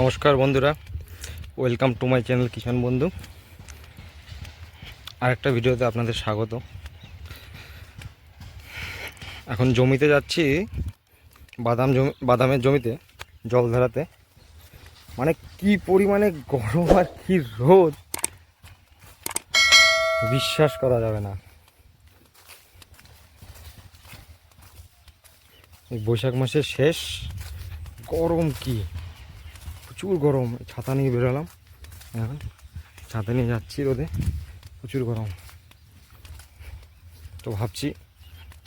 নমস্কার বন্ধুরা। Welcome to my channel Kishan Bandhu আরেকটা ভিডিওতে আপনাদের স্বাগত। এখন জমিতে যাচ্ছি, বাদাম জমি, বাদামের জমিতে জল ধরাতে। মানে কি পরিমাণে গরম আর কি রোদ। বিশ্বাস করা যাবে না। বৈশাখ মাসের শেষ। গরম কি? প্রচুর গরম, ছাতা নিয়ে বেরোলাম। এখন ছাতা নিয়ে যাচ্ছি রোদে, প্রচুর গরম। তো ভাবছি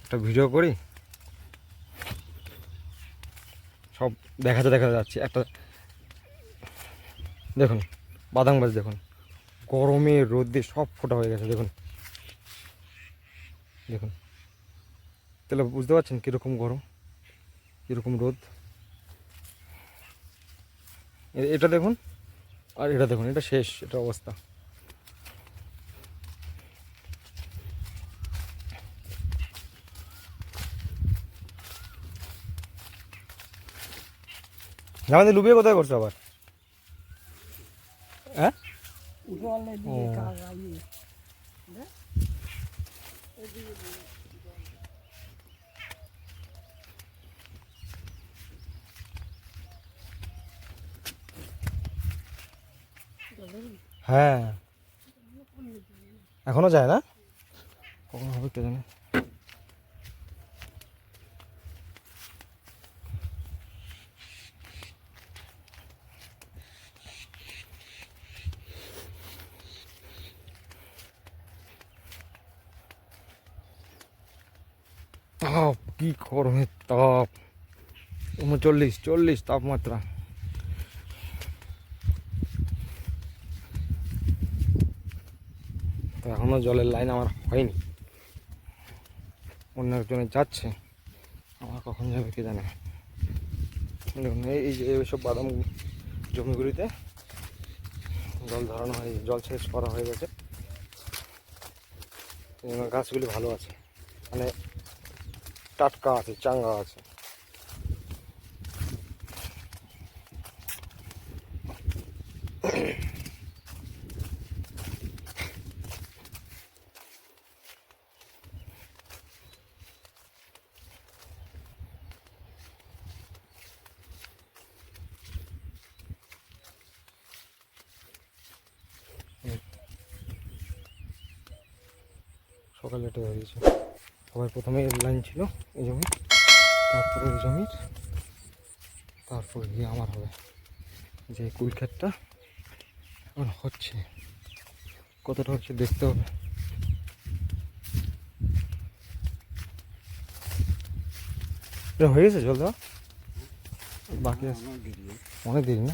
একটা ভিডিও করি। সব দেখাতে দেখাতে যাচ্ছি। একটা দেখুন, বাদাম গাছ দেখুন। গরমে রোদে সব ফোটা হয়ে গেছে, দেখুন। দেখুন। তাহলে বুঝতে পারছেন কীরকম গরম, কীরকম রোদ? এটা দেখুন। আর এটা দেখুন এটা শেষ এটা অবস্থা। আমাদের লুবিয়ে কোথায় করছ আবার? হ্যাঁ? ও। হ্যাঁ। এখনও যায় না? কখন হবে কে জানে? তাপ, কি গরমের তাপ? উনচল্লিশ, চল্লিশ তাপমাত্রা। তো এখনও জলের লাইন আমার হয়নি। অন্য একজনের যাচ্ছে, আমার কখন যাবে কে জানে। দেখুন, এই যে এইসব বাদাম জমিগুলিতে জল ধরানো হয়, জল সেচ করা হয়ে গেছে। গাছগুলি ভালো আছে। মানে টাটকা আছে, চাঙ্গা আছে। সকালে এটা হয়ে গেছে? সবার প্রথমে এর লাইন ছিল এই জমি তারপরে ওই জমির তারপর গিয়ে আমার হবে। যে কুল ক্ষেতটা এখন হচ্ছে কতটা হচ্ছে দেখতে হবে। হয়ে গেছে জল দেওয়া? বাকি আছে। অনেক দেরি না?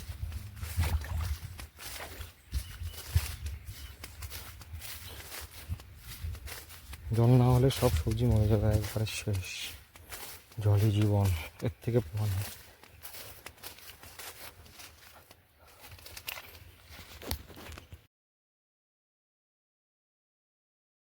জল না হলে সব সবজি মরে যাবে, একবারে শেষ। জলই জীবন, এর থেকে প্রমাণ হয়।